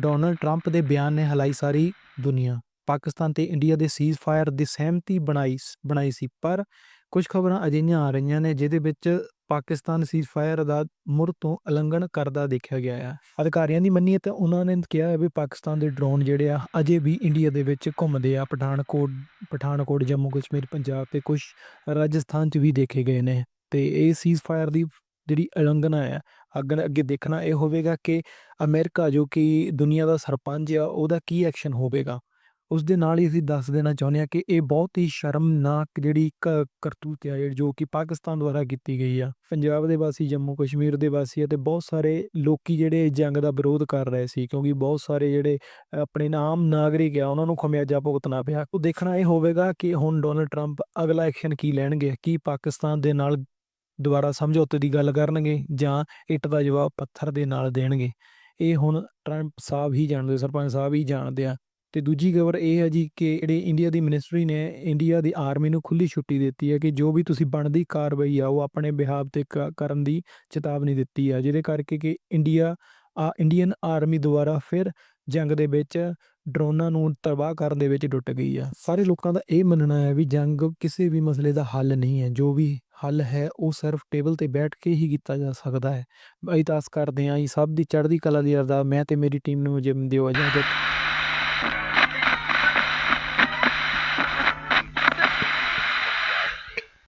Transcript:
Donald Trump ਦੇ ਬਿਆਨ ਨੇ ਹਿਲਾਈ ਸਾਰੀ ਦੁਨੀਆ। ਪਾਕਿਸਤਾਨ ਤੇ ਇੰਡੀਆ ਦੇ ਸੀਜ਼ਫਾਇਰ ਦੀ ਸਹਿਮਤੀ ਬਣਾਈ ਬਣਾਈ ਸੀ, ਪਰ ਕੁਝ ਖਬਰਾਂ ਅਜਿਹੀਆਂ ਆ ਰਹੀਆਂ ਨੇ ਜਿਹਦੇ ਵਿੱਚ ਪਾਕਿਸਤਾਨ ਸੀਜ਼ਫਾਇਰ ਦਾ ਮੁੜ ਤੋਂ ਉਲੰਘਣ ਕਰਦਾ ਦੇਖਿਆ ਗਿਆ ਹੈ ਅਧਿਕਾਰੀਆਂ ਦੀ ਮੰਨੀਏ ਤਾਂ ਉਹਨਾਂ ਨੇ ਕਿਹਾ ਹੈ ਵੀ ਪਾਕਿਸਤਾਨ ਦੇ ਡਰੋਨ ਜਿਹੜੇ ਆ, ਅਜੇ ਵੀ ਇੰਡੀਆ ਦੇ ਵਿੱਚ ਘੁੰਮਦੇ ਆ। ਪਠਾਨਕੋਟ ਪਠਾਨਕੋਟ ਜੰਮੂ ਕਸ਼ਮੀਰ ਪੰਜਾਬ ਤੇ ਕੁਝ ਰਾਜਸਥਾਨ 'ਚ ਵੀ ਦੇਖੇ ਗਏ ਨੇ ਤੇ ਇਹ ਸੀਜ਼ਫਾਇਰ ਦੀ ਜਿਹੜੀ ਉਲੰਘਣਾ ਹੈ, ਅੱਗੇ ਅੱਗੇ ਦੇਖਣਾ ਇਹ ਹੋਵੇਗਾ ਕਿ ਅਮਰੀਕਾ ਜੋ ਕਿ ਦੁਨੀਆ ਦਾ ਸਰਪੰਚ ਆ, ਉਹਦਾ ਕੀ ਐਕਸ਼ਨ ਹੋਵੇਗਾ? ਉਸ ਦੇ ਨਾਲ ਹੀ ਅਸੀਂ ਦੱਸ ਦੇਣਾ ਚਾਹੁੰਦੇ ਹਾਂ ਕਿ ਇਹ ਬਹੁਤ ਹੀ ਸ਼ਰਮਨਾਕ ਜਿਹੜੀ ਕਰਤੂਤ ਆ ਜੋ ਕਿ ਪਾਕਿਸਤਾਨ ਦੁਆਰਾ ਕੀਤੀ ਗਈ ਆ। ਪੰਜਾਬ ਦੇ ਵਾਸੀ, ਜੰਮੂ ਕਸ਼ਮੀਰ ਦੇ ਵਾਸੀ ਅਤੇ ਬਹੁਤ ਸਾਰੇ ਲੋਕੀ ਜਿਹੜੇ ਜੰਗ ਦਾ ਵਿਰੋਧ ਕਰ ਰਹੇ ਸੀ, ਕਿਉਂਕਿ ਬਹੁਤ ਸਾਰੇ ਜਿਹੜੇ ਆਪਣੇ ਆਮ ਨਾਗਰਿਕ ਆ, ਉਹਨਾਂ ਨੂੰ ਖਮਿਆਜਾ ਭੁਗਤਣਾ ਪਿਆ। ਉਹ ਦੇਖਣਾ ਇਹ ਹੋਵੇਗਾ ਕਿ ਹੁਣ ਡੋਨਲਡ ਟਰੰਪ ਅਗਲਾ ਐਕਸ਼ਨ ਕੀ ਲੈਣਗੇ? ਕੀ ਪਾਕਿਸਤਾਨ ਦੇ ਨਾਲ ਦੁਬਾਰਾ ਸਮਝੌਤੇ ਦੀ ਗੱਲ ਕਰਨਗੇ ਜਾਂ ਇੱਟ ਦਾ ਜਵਾਬ ਪੱਥਰ ਦੇ ਨਾਲ ਦੇਣਗੇ। ਇਹ ਹੁਣ ਟਰੰਪ ਸਾਹਿਬ ਹੀ ਜਾਣਦੇ, ਸਰਪੰਚ ਸਾਹਿਬ ਹੀ ਜਾਣਦੇ ਆ। ਤੇ ਦੂਜੀ ਖਬਰ ਇਹ ਹੈ ਜੀ ਕਿ ਜਿਹੜੇ ਇੰਡੀਆ ਦੀ ਮਿਨਿਸਟਰੀ ਨੇ, ਇੰਡੀਆ ਦੀ ਆਰਮੀ ਨੂੰ ਖੁੱਲੀ ਛੁੱਟੀ ਦਿੱਤੀ ਹੈ ਕਿ ਜੋ ਵੀ ਤੁਸੀਂ ਬਣਦੀ ਕਾਰਵਾਈ ਆ, ਉਹ ਆਪਣੇ ਬਿਹਾਵ ਤੇ ਕ- ਕਰਨ ਦੀ ਚੇਤਾਵਨੀ ਦਿੱਤੀ ਆ, ਜਿਹਦੇ ਕਰਕੇ ਕਿ ਇੰਡੀਆ, ਆ, ਇੰਡੀਅਨ ਆਰਮੀ ਦੁਆਰਾ ਫਿਰ ਜੰਗ ਦੇ ਵਿੱਚ ਡਰੋਨਾਂ ਨੂੰ ਤਬਾਹ ਕਰਨ ਦੇ ਵਿੱਚ ਡੁੱਟ ਗਈ ਆ। ਸਾਰੇ ਲੋਕਾਂ ਦਾ ਇਹ ਮੰਨਣਾ ਹੈ ਵੀ ਜੰਗ ਕਿਸੇ ਵੀ ਮਸਲੇ ਦਾ ਹੱਲ ਨਹੀਂ ਹੈ, ਜੋ ਵੀ ਹੱਲ ਹੈ, ਉਹ ਸਿਰਫ ਟੇਬਲ ਤੇ ਬੈਠ ਕੇ ਹੀ ਕੀਤਾ ਜਾ ਸਕਦਾ ਹੈ। ਅਸੀਂ ਤਾਂ ਆਸ ਕਰਦੇ ਹਾਂ ਜੀ, ਸਭ ਦੀ ਚੜ੍ਹਦੀ ਕਲਾ ਦੀ ਅਰਦਾਸ, ਮੈਂ ਤੇ ਮੇਰੀ ਟੀਮ ਨੂੰ ਜਿਮ ਦਿਓ ਇਜਾਜ਼ਤ